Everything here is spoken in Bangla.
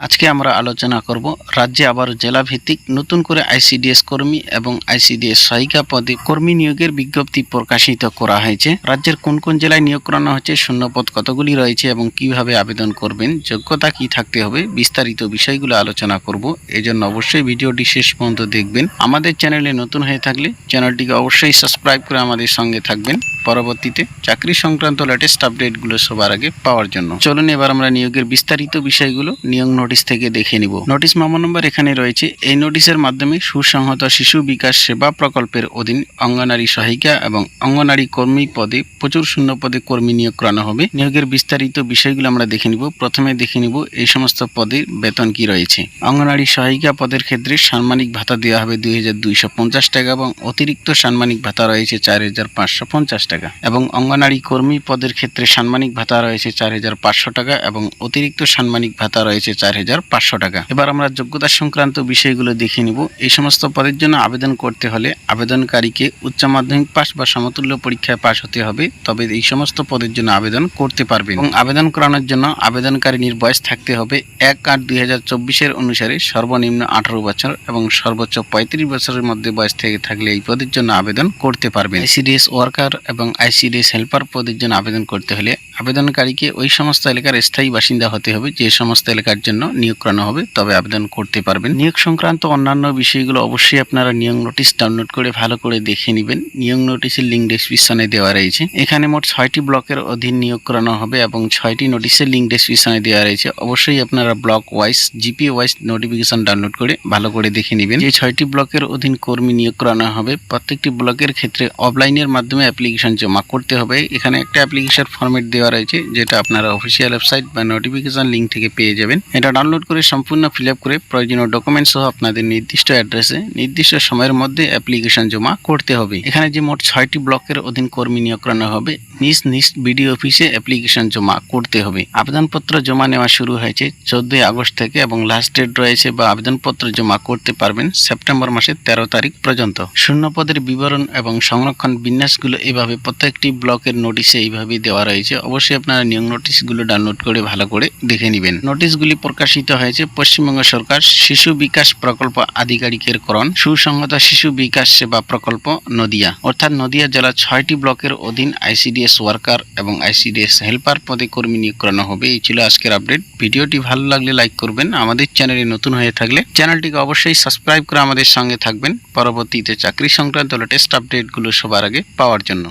আজকে আমরা আলোচনা করব রাজ্যে আবার জেলা ভিত্তিক নতুন করে আইসিডিএস কর্মী এবং আইসিডিএস সহায়িকা পদে কর্মী নিয়োগের বিজ্ঞপ্তি প্রকাশিত করা হয়েছে। রাজ্যের কোন কোন জেলায় নিয়োগ করানো হচ্ছে, শূন্যপদ কতগুলি রয়েছে এবং কীভাবে আবেদন করবেন, যোগ্যতা কি থাকতে হবে, বিস্তারিত বিষয়গুলো আলোচনা করব। এজন্য অবশ্যই ভিডিওটি শেষ পর্যন্ত দেখবেন। আমাদের চ্যানেলে নতুন হয়ে থাকলে চ্যানেলটিকে অবশ্যই সাবস্ক্রাইব করে আমাদের সঙ্গে থাকবেন। পরবর্তীতে চাকরি সংক্রান্ত লেটেস্ট আপডেটগুলো সবার আগে পাওয়ার জন্য। চলুন এবার আমরা নিয়োগের বিস্তারিত বিষয়গুলো, নিয়োগ নোটিশ থেকে দেখে নিব। নোটিশ মামা নম্বর এখানে রয়েছে। এই নোটিশের মাধ্যমে সুসংহত শিশু বিকাশ সেবা প্রকল্পের অধীন অঙ্গনারী সহায়িকা এবং অঙ্গনারী কর্মী পদে প্রচুর শূন্য পদে কর্মী নিয়োগ করানো হবে। নিয়োগের বিস্তারিত বিষয়গুলো আমরা দেখে নিব। প্রথমে দেখে নিব এই সমস্ত পদের বেতন কি রয়েছে। অঙ্গনারী সহায়িকা পদের ক্ষেত্রে সাম্মানিক ভাতা দেওয়া হবে দুই হাজার দুইশো পঞ্চাশ টাকা এবং অতিরিক্ত সাম্মানিক ভাতা রয়েছে চার হাজার পাঁচশো পঞ্চাশ টাকা এবং অঙ্গনারী কর্মী পদের ক্ষেত্রে সাম্মানিক ভাতা রয়েছে চার হাজার পাঁচশো টাকা এবং অতিরিক্ত সাম্মানিক ভাতা রয়েছে চার হাজার পাঁচশো টাকা। এবার আমরা যোগ্যতা সংক্রান্ত বিষয়গুলো দেখে নিব। এই সমস্ত পদের জন্য আবেদন করতে হলে আবেদনকারীকে উচ্চ মাধ্যমিক পাস বা সমতুল্য পরীক্ষায় পাশ হতে হবে, তবে এই সমস্ত পদের জন্য আবেদন করতে পারবে এবং আবেদন করানোর জন্য আবেদনকারীর বয়স থাকতে হবে এক আট দুই হাজার চব্বিশের অনুসারে সর্বনিম্ন আঠারো বছর এবং সর্বোচ্চ পঁয়ত্রিশ বছরের মধ্যে বয়স থেকে থাকলে এই পদের জন্য আবেদন করতে পারবেন। আইসিডিএস ওয়ার্কার এবং আইসিডিএস হেল্পার পদের জন্য আবেদন করতে হলে আবেদনকারীকে ওই সমস্ত এলাকার স্থায়ী বাসিন্দা হতে হবে, যে সমস্ত এলাকার জন্য নিয়োগ করানো হবে, তবে আবেদন করতে পারবেন। নিয়োগ সংক্রান্ত অন্যান্য বিষয়গুলো অবশ্যই আপনারা নিয়োগ নোটিশ ডাউনলোড করে ভালো করে দেখে নেবেন। নিয়োগ নোটিশের লিঙ্ক ডেসক্রিপশনে দেওয়া রয়েছে। এখানে মোট ছয়টি ব্লকের অধীন নিয়োগ করানো হবে এবং ছয়টি নোটিশের লিঙ্ক ডেসক্রিপশনে দেওয়া রয়েছে। অবশ্যই আপনারা block wise GP wise notification download করে ভালো করে দেখে নেবেন। যে ছয়টি ব্লকের অধীন কর্মী নিয়োগ করানো হবে, প্রত্যেকটি ব্লকের ক্ষেত্রে অফলাইনের মাধ্যমে অ্যাপ্লিকেশন জমা করতে হবে। এখানে একটা অ্যাপ্লিকেশন ফরম্যাট দেওয়া রয়েছে, যেটা আপনারা অফিসিয়াল ওয়েবসাইট বা নোটিফিকেশন লিঙ্ক থেকে পেয়ে যাবেন। এটা ডাউনলোড করে সম্পূর্ণ ফিল করে প্রয়োজনীয় ডকুমেন্ট সহ আপনাদের নির্দিষ্ট অ্যাড্রেসে নির্দিষ্ট সময়ের মধ্যে অ্যাপ্লিকেশন জমা করতে হবে। এখানে যে মোট ছয়টি ব্লকের অধীন কর্মী নিয়োগ করানো হবে, নিজ নিজ বিডিও অফিসে অ্যাপ্লিকেশন জমা করতে হবে। আবেদনপত্র জমা নেওয়া শুরু হয়েছে চোদ্দই আগস্ট থেকে এবং লাস্ট ডেট রয়েছে বা আবেদনপত্র জমা করতে পারবেন সেপ্টেম্বর মাসের তেরো তারিখ পর্যন্ত। শূন্য পদের বিবরণ এবং সংরক্ষণ বিন্যাসগুলো এভাবে প্রত্যেকটি ব্লকের নোটিশে এইভাবেই দেওয়া রয়েছে। অবশ্যই আপনারা নিয়োগ নোটিশগুলো ডাউনলোড করে ভালো করে দেখে নেবেন। নোটিশগুলি প্রকাশিত হয়েছে পশ্চিমবঙ্গ সরকার শিশু বিকাশ প্রকল্প আধিকারিকের করণ, সুসংহত শিশু বিকাশ সেবা প্রকল্প নদিয়া। অর্থাৎ নদিয়া জেলার ছয়টি ব্লকের অধীন আইসিডিএস ওয়ার্কার এবং আইসিডিএস হেল্পার পদে কর্মী নিয়োগ করানো হবে। এই ছিল আজকের আপডেট। ভিডিওটি ভালো লাগলে লাইক করবেন। আমাদের চ্যানেলে নতুন হয়ে থাকলে চ্যানেলটিকে অবশ্যই সাবস্ক্রাইব করে আমাদের সঙ্গে থাকবেন। পরবর্তীতে চাকরি সংক্রান্ত লেটেস্ট আপডেটগুলো সবার আগে পাওয়ার জন্য।